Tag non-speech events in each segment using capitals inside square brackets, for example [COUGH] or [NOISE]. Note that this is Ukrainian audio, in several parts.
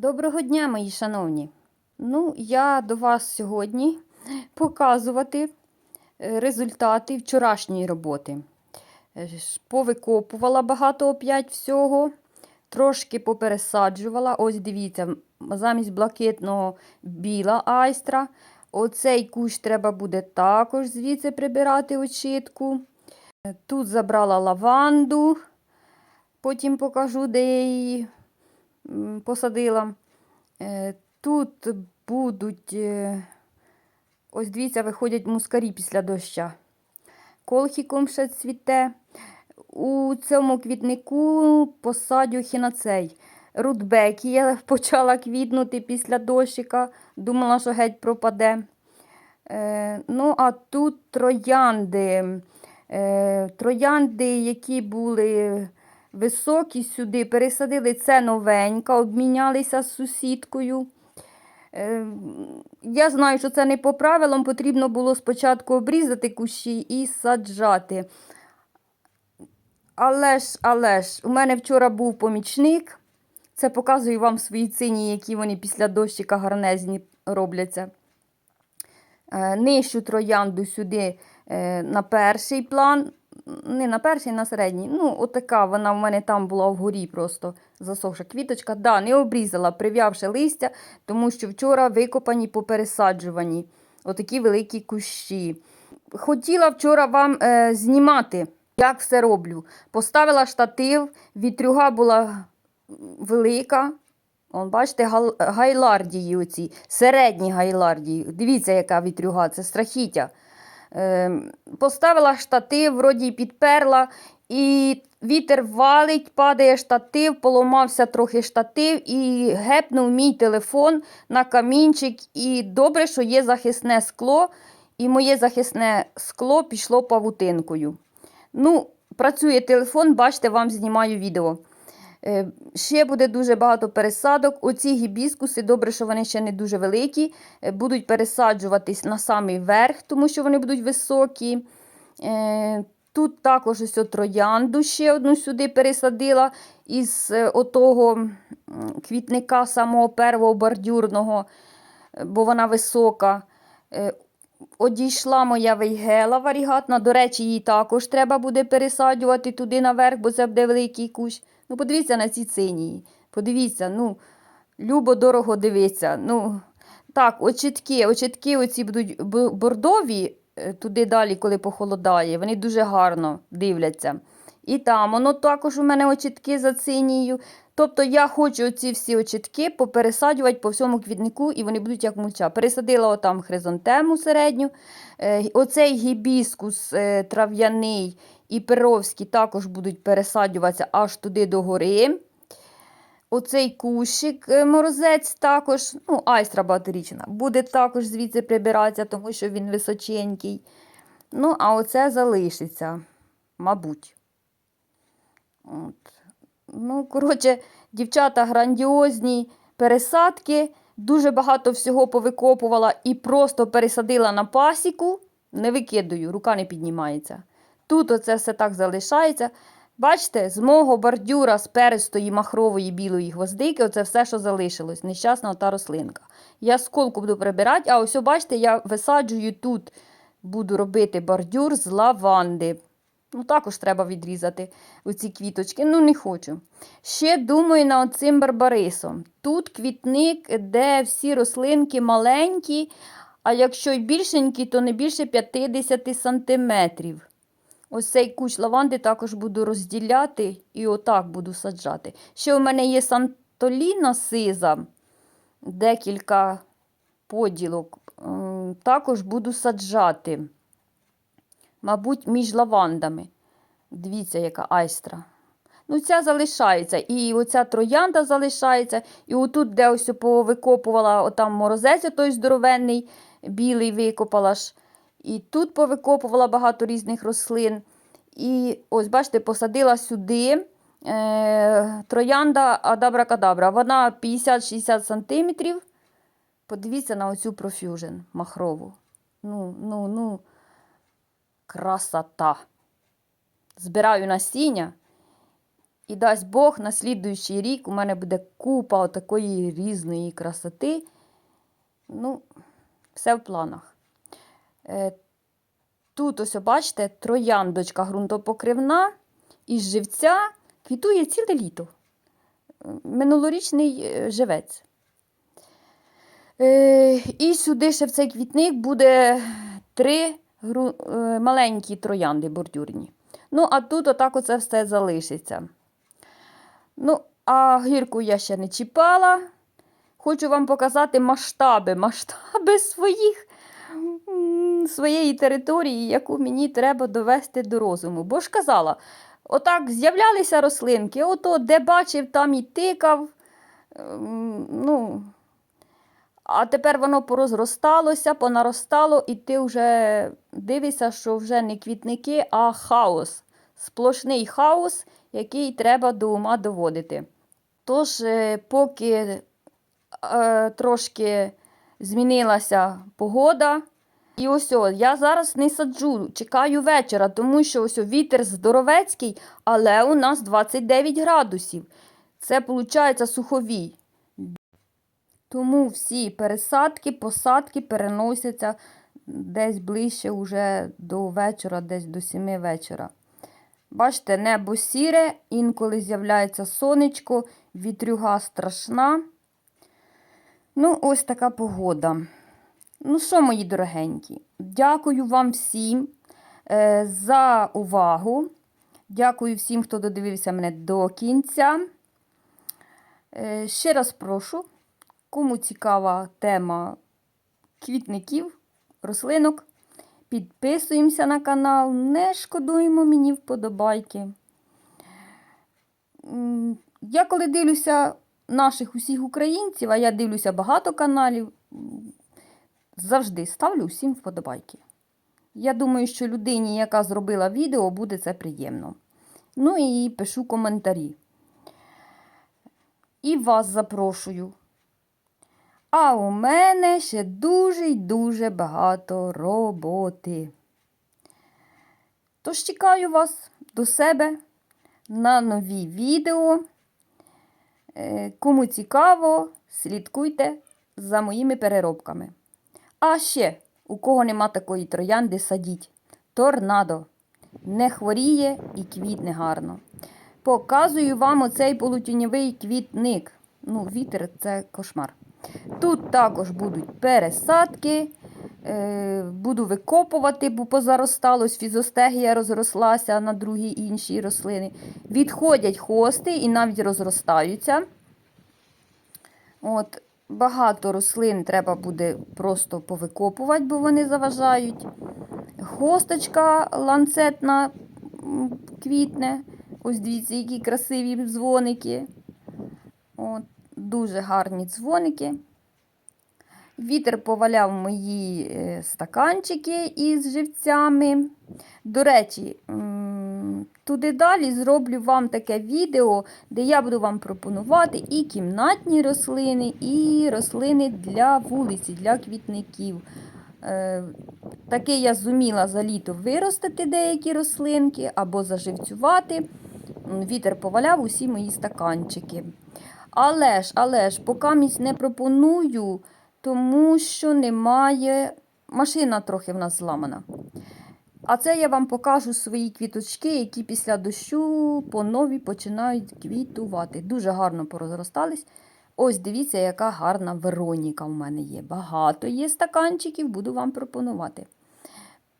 Доброго дня, мої шановні. Ну, я до вас сьогодні показувати е, результати вчорашньої роботи. Е, Повикопувала багато опять всього, трошки попересаджувала. Ось дивіться, замість блакитного біла айстра. Оцей кущ треба буде також звідси прибирати очітку. Тут забрала лаванду, потім покажу, де я її посадила. Е, Тут будуть, е, ось дивіться, виходять мускарі після доща. Колхіком ще цвіте. У цьому квітнику посадю хінацей. Рудбекія [LAUGHS] почала квітнути після дощика. Думала, що геть пропаде. Е, ну, а тут троянди. Е, троянди, які були високі сюди, пересадили це новенька, обмінялися з сусідкою. Е, Я знаю, що це не по правилам, потрібно було спочатку обрізати кущі і саджати. Але ж, але ж, у мене вчора був помічник. Це показую вам свої цині, які вони після дощика гарнезні робляться. Е, Нижчу троянду сюди на перший план. Не на перший, на середній. Ну, отака вона в мене там була вгорі просто засохша квіточка. Да, не обрізала, прив'явши листя, тому що вчора викопані попересаджувані. Отакі великі кущі. Хотіла вчора вам е, знімати, як все роблю. Поставила штатив, вітрюга була велика. Он, бачите, гал- гайлардії оці, середні гайлардії. Дивіться, яка вітрюга, це страхіття. Е, поставила штатив, вроді підперла, і вітер валить, падає штатив, поламався трохи штатив і гепнув мій телефон на камінчик. І добре, що є захисне скло, і моє захисне скло пішло павутинкою. Ну, працює телефон, бачите, вам знімаю відео. Е, Ще буде дуже багато пересадок. Оці гібіскуси, добре, що вони ще не дуже великі, е, будуть пересаджуватись на самий верх, тому що вони будуть високі. Е, Тут також ось троянду ще одну сюди пересадила із отого квітника самого первого бордюрного, бо вона висока. Одійшла моя вейгела варігатна. До речі, її також треба буде пересаджувати туди наверх, бо це буде великий кущ. Ну, подивіться на ці цинії. Подивіться, ну, любо дорого дивиться. Ну, так, очітки, очітки оці будуть бордові, е, туди далі, коли похолодає. Вони дуже гарно дивляться. І там, воно також у мене очітки за синією. Тобто я хочу оці всі очітки попересаджувати по всьому квітнику, і вони будуть як мульча. Пересадила отам хризантему середню. Е, Оцей гібіскус е, трав'яний і перовський також будуть пересаджуватися аж туди до гори. Оцей кущик е, морозець також, ну, айстра багаторічна, буде також звідси прибиратися, тому що він височенький. Ну, а оце залишиться, мабуть. От. Ну, коротше, дівчата грандіозні пересадки, дуже багато всього повикопувала і просто пересадила на пасіку. Не викидаю, рука не піднімається. Тут оце все так залишається. Бачите, з мого бордюра з перистої махрової білої гвоздики, оце все, що залишилось. Нещасна та рослинка. Я сколку буду прибирати, а ось, бачите, я висаджую тут, буду робити бордюр з лаванди. Ну, також треба відрізати оці квіточки. Ну, не хочу. Ще думаю над цим барбарисом. Тут квітник, де всі рослинки маленькі, а якщо й більшенькі, то не більше 50 сантиметрів. Ось цей кущ лаванди також буду розділяти і отак буду саджати. Ще у мене є сантоліна сиза, декілька поділок. Також буду саджати. Мабуть, між лавандами. Дивіться, яка айстра. Ну, ця залишається. І оця троянда залишається. І отут, де ось повикопувала отам морозець, той здоровенний, білий викопала ж. І тут повикопувала багато різних рослин. І ось, бачите, посадила сюди е, троянда Адабракадабра. Вона 50-60 сантиметрів. Подивіться на оцю профюжн махрову. Ну, ну, ну, красота. збираю насіння. І дасть Бог, на слідуючий рік у мене буде купа такої різної красоти. Ну, все в планах. Е, Тут ось, бачите, трояндочка ґрунтопокривна із живця квітує ціле літо. Минулорічний е, живець. Е, І сюди ще в цей квітник буде три маленькі троянди бордюрні. Ну, а тут отак оце все залишиться. Ну, а гірку я ще не чіпала. Хочу вам показати масштаби, масштаби своїх, своєї території, яку мені треба довести до розуму. Бо ж казала, отак з'являлися рослинки, ото де бачив, там і тикав. Ем, Ну, а тепер воно порозросталося, понаростало, і ти вже дивишся, що вже не квітники, а хаос. Сплошний хаос, який треба до ума доводити. Тож, е, поки е, трошки змінилася погода, і ось о, я зараз не саджу, чекаю вечора, тому що ось о, вітер здоровецький, але у нас 29 градусів. Це виходить суховій. Тому всі пересадки, посадки переносяться десь ближче уже до вечора, десь до 7 вечора. Бачите, небо сіре, інколи з'являється сонечко, вітрюга страшна. Ну, ось така погода. Ну що, мої дорогенькі, дякую вам всім е, за увагу. Дякую всім, хто додивився мене до кінця. Е, ще раз прошу, кому цікава тема квітників, рослинок, підписуємося на канал, не шкодуємо мені вподобайки. Я коли дивлюся наших усіх українців, а я дивлюся багато каналів, завжди ставлю всім вподобайки. Я думаю, що людині, яка зробила відео, буде це приємно. Ну і пишу коментарі. І вас запрошую. А у мене ще дуже й дуже багато роботи. Тож чекаю вас до себе на нові відео. Е, Кому цікаво, слідкуйте за моїми переробками. А ще, у кого нема такої троянди, садіть. Торнадо. Не хворіє і квітне гарно. Показую вам оцей полутіньовий квітник. Ну, вітер це кошмар. Тут також будуть пересадки. Е, буду викопувати, бо позаросталось, фізостегія розрослася на другі інші рослини. Відходять хости і навіть розростаються. От, багато рослин треба буде просто повикопувати, бо вони заважають. Хосточка ланцетна квітне. Ось дивіться, які красиві дзвоники. От, дуже гарні дзвоники. Вітер поваляв мої е, стаканчики із живцями. До речі, туди далі зроблю вам таке відео, де я буду вам пропонувати і кімнатні рослини, і рослини для вулиці, для квітників. Е, Таке я зуміла за літо виростити деякі рослинки або заживцювати. Вітер поваляв усі мої стаканчики. Але ж, але ж, поки місь не пропоную, тому що немає. Машина трохи в нас зламана. А це я вам покажу свої квіточки, які після дощу по нові починають квітувати. Дуже гарно порозростались. Ось дивіться, яка гарна Вероніка в мене є. Багато є стаканчиків, буду вам пропонувати.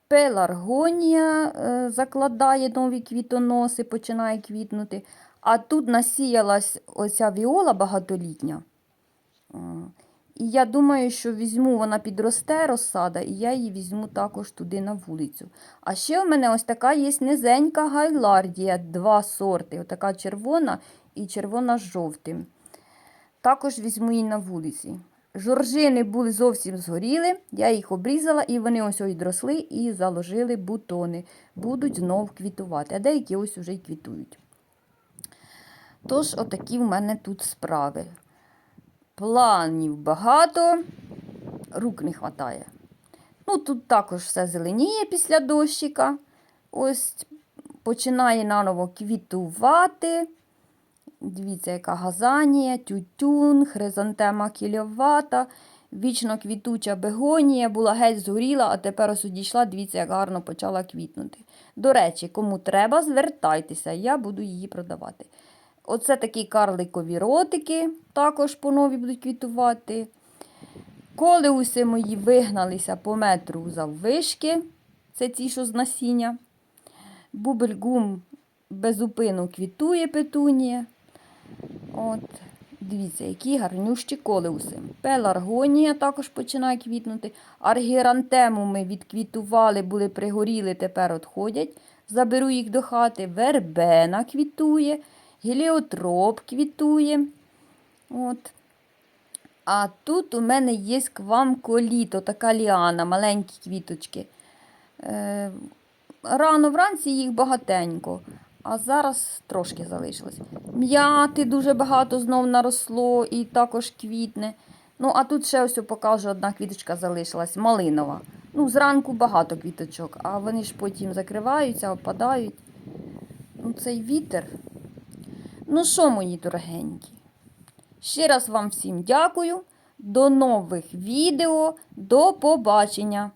Пеларгонія е, закладає нові квітоноси, починає квітнути. А тут насіялась оця віола багатолітня. І я думаю, що візьму, вона підросте розсада, і я її візьму також туди на вулицю. А ще в мене ось така є низенька гайлардія, два сорти. Отака червона і червона з жовтим. Також візьму її на вулиці. Жоржини були зовсім згоріли, я їх обрізала, і вони ось ось дросли і заложили бутони. Будуть знов квітувати, а деякі ось уже й квітують. Тож, отакі в мене тут справи. Планів багато, рук не вистачає. Ну, тут також все зеленіє після дощика. Ось починає наново квітувати. Дивіться, яка газанія, тютюн, хризантема кільовата, вічно квітуча бегонія, була геть згоріла, а тепер ось одійшла, дивіться, як гарно почала квітнути. До речі, кому треба, звертайтеся, я буду її продавати. Оце такі карликові ротики, також по нові будуть квітувати. Колеуси мої вигналися по метру заввишки, це ті, що з насіння. Бубельгум безупину квітує петунія. От, дивіться, які гарнющі колеуси. Пеларгонія також починає квітнути. Аргірантему ми відквітували, були пригоріли, тепер отходять. Заберу їх до хати. Вербена квітує, геліотроп квітує. От. А тут у мене є квамколіто, така ліана, маленькі квіточки. Е, рано вранці їх багатенько, а зараз трошки залишилось. М'яти дуже багато знов наросло і також квітне. Ну, а тут ще ось покажу, одна квіточка залишилась, малинова. Ну, зранку багато квіточок, а вони ж потім закриваються, опадають. Ну, цей вітер. Ну що, мої дорогенькі? Ще раз вам всім дякую. До нових відео. До побачення!